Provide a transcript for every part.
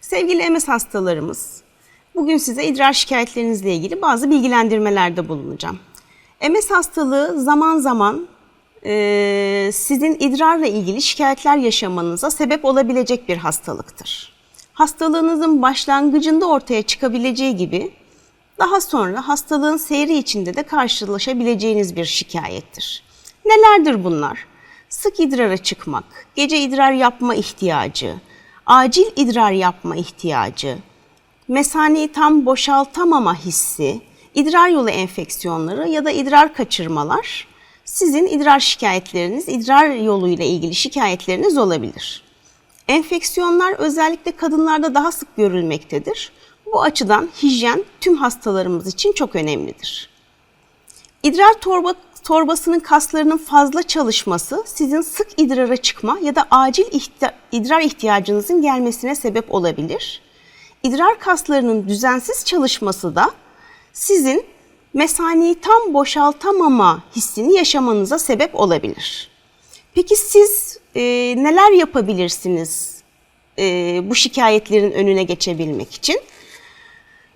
Sevgili MS hastalarımız, bugün size idrar şikayetlerinizle ilgili bazı bilgilendirmelerde bulunacağım. MS hastalığı zaman zaman e, sizin idrarla ilgili şikayetler yaşamanıza sebep olabilecek bir hastalıktır. Hastalığınızın başlangıcında ortaya çıkabileceği gibi daha sonra hastalığın seyri içinde de karşılaşabileceğiniz bir şikayettir. Nelerdir bunlar? Sık idrara çıkmak, gece idrar yapma ihtiyacı, acil idrar yapma ihtiyacı, mesaneyi tam boşaltamama hissi, idrar yolu enfeksiyonları ya da idrar kaçırmalar sizin idrar şikayetleriniz, idrar yoluyla ilgili şikayetleriniz olabilir. Enfeksiyonlar özellikle kadınlarda daha sık görülmektedir. Bu açıdan hijyen tüm hastalarımız için çok önemlidir. İdrar torba, torbasının kaslarının fazla çalışması sizin sık idrara çıkma ya da acil ihti- idrar ihtiyacınızın gelmesine sebep olabilir. İdrar kaslarının düzensiz çalışması da sizin mesaneyi tam boşaltamama hissini yaşamanıza sebep olabilir. Peki siz e, neler yapabilirsiniz e, bu şikayetlerin önüne geçebilmek için?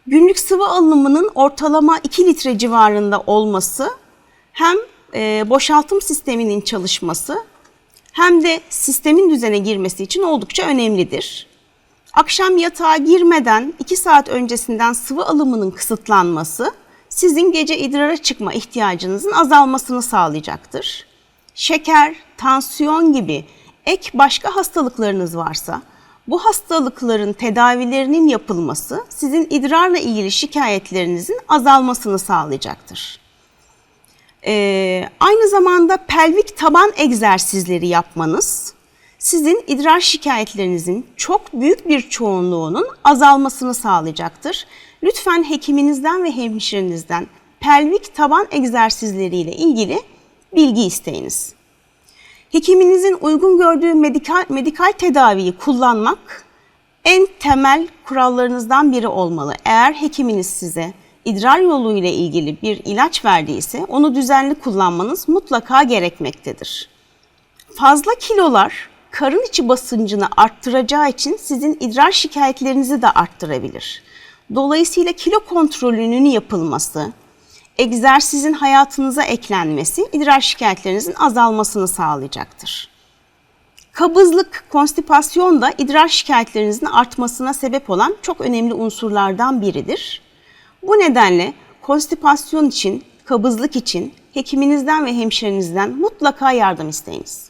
Günlük sıvı alımının ortalama 2 litre civarında olması hem e, boşaltım sisteminin çalışması hem de sistemin düzene girmesi için oldukça önemlidir. Akşam yatağa girmeden 2 saat öncesinden sıvı alımının kısıtlanması sizin gece idrara çıkma ihtiyacınızın azalmasını sağlayacaktır. Şeker, tansiyon gibi ek başka hastalıklarınız varsa bu hastalıkların tedavilerinin yapılması sizin idrarla ilgili şikayetlerinizin azalmasını sağlayacaktır. Ee, aynı zamanda pelvik taban egzersizleri yapmanız sizin idrar şikayetlerinizin çok büyük bir çoğunluğunun azalmasını sağlayacaktır. Lütfen hekiminizden ve hemşirenizden pelvik taban egzersizleriyle ilgili bilgi isteyiniz. Hekiminizin uygun gördüğü medikal, medikal tedaviyi kullanmak en temel kurallarınızdan biri olmalı. Eğer hekiminiz size idrar yolu ile ilgili bir ilaç verdiyse onu düzenli kullanmanız mutlaka gerekmektedir. Fazla kilolar karın içi basıncını arttıracağı için sizin idrar şikayetlerinizi de arttırabilir. Dolayısıyla kilo kontrolünün yapılması, egzersizin hayatınıza eklenmesi idrar şikayetlerinizin azalmasını sağlayacaktır. Kabızlık, konstipasyon da idrar şikayetlerinizin artmasına sebep olan çok önemli unsurlardan biridir. Bu nedenle konstipasyon için, kabızlık için hekiminizden ve hemşirenizden mutlaka yardım isteyiniz.